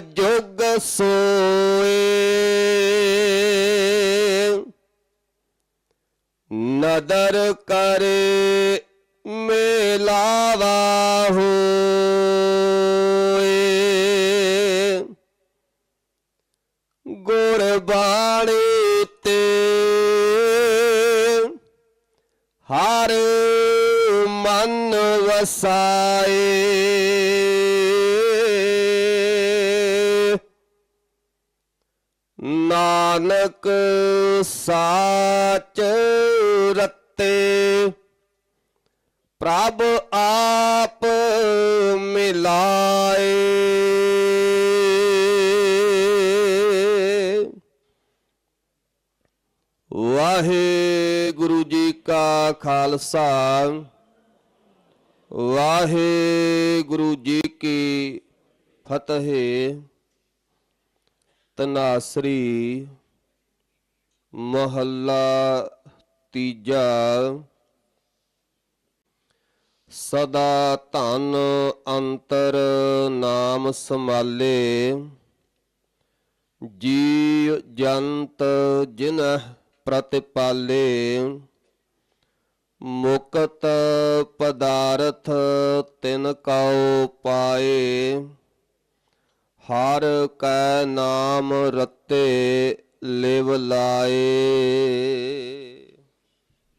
ਜੁਗ ਸੋਏ। ਨਦਰ ਕਰੇ ਮੇਲਾਵਾ ਹੋਏ। ਗੁਰਬਾਣੀ ਤੇ ਹਰ ਮਨ ਵਸਾਏ। ਨਾਨਕ ਸਾਚ ਰਤੇ ਪ੍ਰਭ ਆਪ ਮਿਲਾਏ। ਵਾਹਿਗੁਰੂ ਜੀ ਕਾ ਖਾਲਸਾ ਵਾਹਿਗੁਰੂ ਜੀ ਕੀ ਫਤਿਹ। ਤਨਾਸਰੀ ਮਹੱਲਾ ਤੀਜਾ ਸਦਾ ਧਨ ਅੰਤਰ ਨਾਮ ਸਮਾਲੇ ਜੀ ਜੰਤ ਜਿਨ ਪ੍ਰਤਿਪਾਲੇ ਮੁਕਤ ਪਦਾਰਥ ਤਿਨ ਕਉ ਪਾਏ ਹਰ ਕੈ ਨਾਮ ਰਤੇ ਲਿਵ ਲਾਏ।